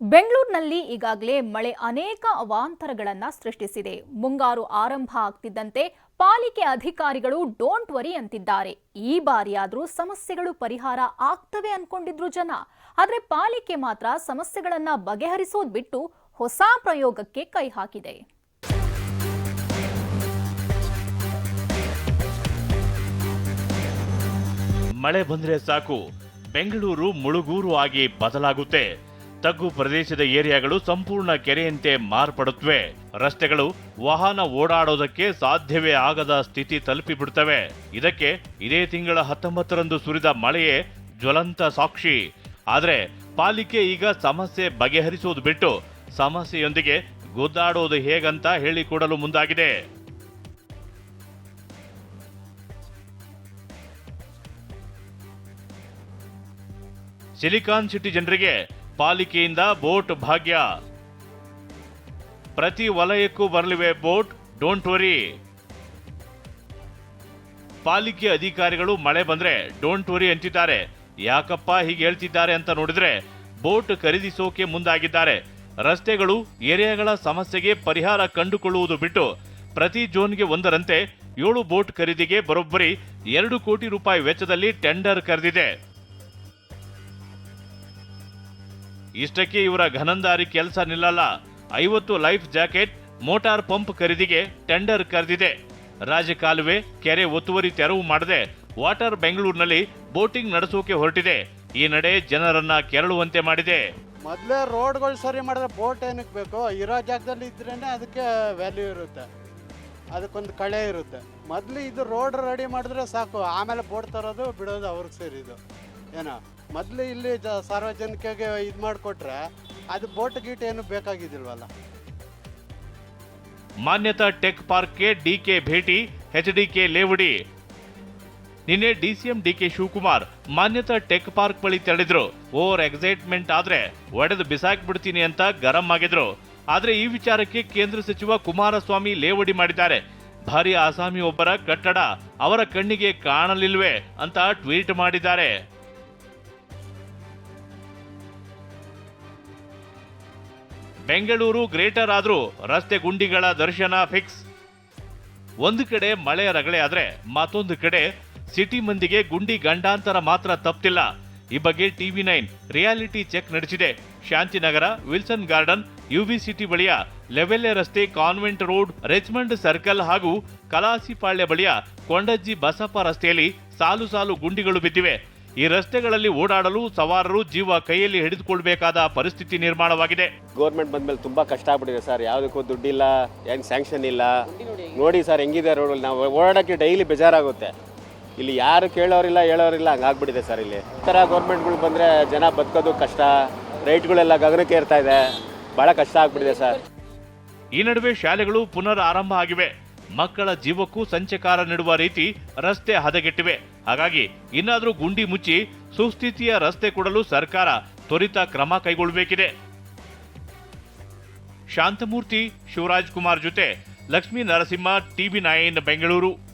ಬೆಂಗಳೂರಿನಲ್ಲಿ ಈಗಾಗಲೇ ಮಳೆ ಅನೇಕ ಅವಾಂತರಗಳನ್ನು ಸೃಷ್ಟಿಸಿದೆ. ಮುಂಗಾರು ಆರಂಭ ಆಗ್ತಿದ್ದಂತೆ ಪಾಲಿಕೆ ಅಧಿಕಾರಿಗಳು ಡೋಂಟ್ ವರಿ ಅಂತಿದ್ದಾರೆ. ಈ ಬಾರಿಯಾದರೂ ಸಮಸ್ಯೆಗಳು ಪರಿಹಾರ ಆಗ್ತವೆ ಅನ್ಕೊಂಡಿದ್ರು ಜನ. ಆದರೆ ಪಾಲಿಕೆ ಮಾತ್ರ ಸಮಸ್ಯೆಗಳನ್ನು ಬಗೆಹರಿಸೋದು ಬಿಟ್ಟು ಹೊಸ ಪ್ರಯೋಗಕ್ಕೆ ಕೈ ಹಾಕಿದೆ. ಮಳೆ ಬಂದ್ರೆ ಸಾಕು. ಬೆಂಗಳೂರು ಮುಳುಗೂರು ಆಗಿ ಬದಲಾಗುತ್ತೆ. ತಗ್ಗು ಪ್ರದೇಶದ ಏರಿಯಾಗಳು ಸಂಪೂರ್ಣ ಕೆರೆಯಂತೆ ಮಾರ್ಪಡುತ್ತವೆ. ರಸ್ತೆಗಳು ವಾಹನ ಓಡಾಡೋದಕ್ಕೆ ಸಾಧ್ಯವೇ ಆಗದ ಸ್ಥಿತಿ ತಲುಪಿಬಿಡ್ತವೆ ಇದಕ್ಕೆ ಇದೇ ತಿಂಗಳ ಹತ್ತೊಂಬತ್ತರಂದು ಸುರಿದ ಮಳೆಯೇ ಜ್ವಲಂತ ಸಾಕ್ಷಿ. ಆದರೆ ಪಾಲಿಕೆ ಈಗ ಸಮಸ್ಯೆ ಬಗೆಹರಿಸುವುದು ಬಿಟ್ಟು ಸಮಸ್ಯೆಯೊಂದಿಗೆ ಗುದ್ದಾಡೋದು ಹೇಗಂತ ಹೇಳಿಕೊಡಲು ಮುಂದಾಗಿದೆ. ಸಿಲಿಕಾನ್ ಸಿಟಿ ಜನರಿಗೆ ಪಾಲಿಕೆಯಿಂದ ಬೋಟ್ ಭಾಗ್ಯ. ಪ್ರತಿ ವಲಯಕ್ಕೂ ಬರಲಿವೆ ಬೋಟ್, ಡೋಂಟ್ ವರಿ. ಪಾಲಿಕೆ ಅಧಿಕಾರಿಗಳು ಮಳೆ ಬಂದ್ರೆ ಡೋಂಟ್ ವರಿ ಅಂತಿದ್ದಾರೆ. ಯಾಕಪ್ಪ ಹೀಗೆ ಹೇಳ್ತಿದ್ದಾರೆ ಅಂತ ನೋಡಿದ್ರೆ ಬೋಟ್ ಖರೀದಿಸೋಕೆ ಮುಂದಾಗಿದ್ದಾರೆ. ರಸ್ತೆಗಳು, ಏರಿಯಾಗಳ ಸಮಸ್ಯೆಗೆ ಪರಿಹಾರ ಕಂಡುಕೊಳ್ಳುವುದು ಬಿಟ್ಟು ಪ್ರತಿ ಜೋನ್ಗೆ ಒಂದರಂತೆ ಏಳು ಬೋಟ್ ಖರೀದಿಗೆ ಬರೋಬ್ಬರಿ ಎರಡು ಕೋಟಿ ರೂಪಾಯಿ ವೆಚ್ಚದಲ್ಲಿ ಟೆಂಡರ್ ಕರೆದಿದೆ. ಇಷ್ಟಕ್ಕೆ ಇವರ ಘನಂದಾರಿ ಕೆಲಸ ನಿಲ್ಲಲ್ಲ. ಐವತ್ತು ಲೈಫ್ ಜಾಕೆಟ್, ಮೋಟಾರ್ ಪಂಪ್ ಖರೀದಿಗೆ ಟೆಂಡರ್ ಕರೆದಿದೆ. ರಾಜಕಾಲುವೆ, ಕೆರೆ ಒತ್ತುವರಿ ತೆರವು ಮಾಡದೆ ವಾಟರ್ ಬೆಂಗಳೂರಿನಲ್ಲಿ ಬೋಟಿಂಗ್ ನಡೆಸೋಕೆ ಹೊರಟಿದೆ. ಈ ನಡೆ ಜನರನ್ನ ಕೆರಳುವಂತೆ ಮಾಡಿದೆ. ಮೊದಲೇ ರೋಡ್ಗಳು ಸರಿ ಮಾಡಿದ್ರೆ ಬೋಟ್ ಏನಕ್ಕೆ ಬೇಕು? ಇರೋ ಜಾಗದಲ್ಲಿ ಇದ್ರೇನೆ ಅದಕ್ಕೆ ವ್ಯಾಲ್ಯೂ ಇರುತ್ತೆ. ಅದಕ್ಕೊಂದು ಕಳೆ ಇರುತ್ತೆ. ಮೊದಲು ಇದು ರೋಡ್ ರೆಡಿ ಮಾಡಿದ್ರೆ ಸಾಕು. ಆಮೇಲೆ ಬೋಟ್ ತರೋದು, ಬಿಡೋದು ಅವ್ರಿಗೆ ಸೇರಿದು ಏನೋ. ಮೊದಲು ಇಲ್ಲಿ ಜ ಸಾರ್ವಜನಿಕರಿಗೆ ಇದು ಮಾಡಿಕೊಟ್ರೆ ಅದು ಬೋಟ್ ಗೀಟ್ ಏನು ಬೇಕಾಗಿದ್ದಿಲ್ವಲ್ಲ? ಮಾನ್ಯತಾ ಟೆಕ್ ಪಾರ್ಕ್ಗೆ ಡಿಕೆ ಭೇಟಿ ಎಚ್ಡಿಕೆ ಲೇವಡಿ. ನಿನ್ನೆ DCM DK Shivakumar Manyata tech park ಬಳಿ ತೆರಳಿದ್ರು. ಓವರ್ ಎಕ್ಸೈಟ್ಮೆಂಟ್ ಆದ್ರೆ ಒಡೆದು ಬಿಸಾಕ್ ಬಿಡ್ತೀನಿ ಅಂತ ಗರಂ ಆಗಿದ್ರು. ಆದ್ರೆ ಈ ವಿಚಾರಕ್ಕೆ ಕೇಂದ್ರ ಸಚಿವ ಕುಮಾರಸ್ವಾಮಿ ಲೇವಡಿ ಮಾಡಿದ್ದಾರೆ. ಭಾರಿ ಆಸಾಮಿ ಒಬ್ಬರ ಕಟ್ಟಡ ಅವರ ಕಣ್ಣಿಗೆ ಕಾಣಲಿಲ್ವೇ ಅಂತ ಟ್ವೀಟ್ ಮಾಡಿದ್ದಾರೆ. ಬೆಂಗಳೂರು ಗ್ರೇಟರ್ ಆದರೂ ರಸ್ತೆ ಗುಂಡಿಗಳ ದರ್ಶನ ಫಿಕ್ಸ್ ಒಂದು ಕಡೆ ಮಳೆ ರಗಳೆ ಆದರೆ ಮತ್ತೊಂದು ಕಡೆ ಸಿಟಿ ಮಂದಿಗೆ ಗುಂಡಿ ಗಂಡಾಂತರ ಮಾತ್ರ ತಪ್ತಿಲ್ಲ. ಈ ಬಗ್ಗೆ ಟಿವಿ ನೈನ್ ರಿಯಾಲಿಟಿ ಚೆಕ್ ನಡೆಸಿದೆ. Shantinagar, Wilson garden, UV city ಬಳಿಯ ಲೆವೆಲ್ಲೆ ರಸ್ತೆ ಕಾನ್ವೆಂಟ್ ರೋಡ್, ರೆಚ್ಮಂಡ್ ಸರ್ಕಲ್ ಹಾಗೂ ಕಲಾಸಿಪಾಳ್ಯ ಬಳಿಯ ಕೊಂಡಜ್ಜಿ ಬಸಪ್ಪ ರಸ್ತೆಯಲ್ಲಿ ಸಾಲು ಸಾಲು ಗುಂಡಿಗಳು ಬಿದ್ದಿವೆ. ಈ ರಸ್ತೆಗಳಲ್ಲಿ ಓಡಾಡಲು ಸವಾರರು ಜೀವ ಕೈಯಲ್ಲಿ ಹಿಡಿದುಕೊಳ್ಬೇಕಾದ ಪರಿಸ್ಥಿತಿ ನಿರ್ಮಾಣವಾಗಿದೆ. ಗೌರ್ಮೆಂಟ್ ಬಂದ್ಮೇಲೆ ತುಂಬಾ ಕಷ್ಟ ಆಗ್ಬಿಟ್ಟಿದೆ ಸರ್. ಯಾವುದಕ್ಕೂ ದುಡ್ಡಿಲ್ಲ ಏನು ಸ್ಯಾಂಕ್ಷನ್ ಇಲ್ಲ. ನೋಡಿ ಸರ್ ಹೆಂಗಿದೆ ರೋಡ್ ನಾವು ಓಡಾಡಕ್ಕೆ ಡೈಲಿ ಬೇಜಾರಾಗುತ್ತೆ. ಇಲ್ಲಿ ಯಾರು ಕೇಳೋರಿಲ್ಲ ಹೇಳೋರಿಲ್ಲ ಹಂಗಾಗ್ಬಿಟ್ಟಿದೆ ಸರ್ ಇಲ್ಲಿ. ಈ ಥರ ಗೌರ್ಮೆಂಟ್ಗಳು ಬಂದರೆ ಜನ ಬದುಕೋದು ಕಷ್ಟ. ರೈಟ್ಗಳೆಲ್ಲ ಗಗನಕ್ಕೆ ಇರ್ತಾ ಇದೆ. ಭಾಳ ಕಷ್ಟ ಆಗ್ಬಿಟ್ಟಿದೆ ಸರ್. ಈ ನಡುವೆ ಶಾಲೆಗಳು ಪುನರ್ ಆರಂಭ ಆಗಿವೆ. ಮಕ್ಕಳ ಜೀವಕ್ಕೂ ಸಂಚಕಾರ ನೀಡುವ ರೀತಿ ರಸ್ತೆ ಹದಗೆಟ್ಟಿವೆ. ಹಾಗಾಗಿ ಇನ್ನಾದರೂ ಗುಂಡಿ ಮುಚ್ಚಿ ಸುಸ್ಥಿತಿಯ ರಸ್ತೆ ಕೊಡಲು ಸರ್ಕಾರ ತ್ವರಿತ ಕ್ರಮ ಕೈಗೊಳ್ಳಬೇಕಿದೆ. ಶಾಂತಮೂರ್ತಿ ಶಿವರಾಜ್ ಕುಮಾರ್ ಜೊತೆ ಲಕ್ಷ್ಮೀ ನರಸಿಂಹ, ಟಿವಿ ನೈನ್, ಬೆಂಗಳೂರು.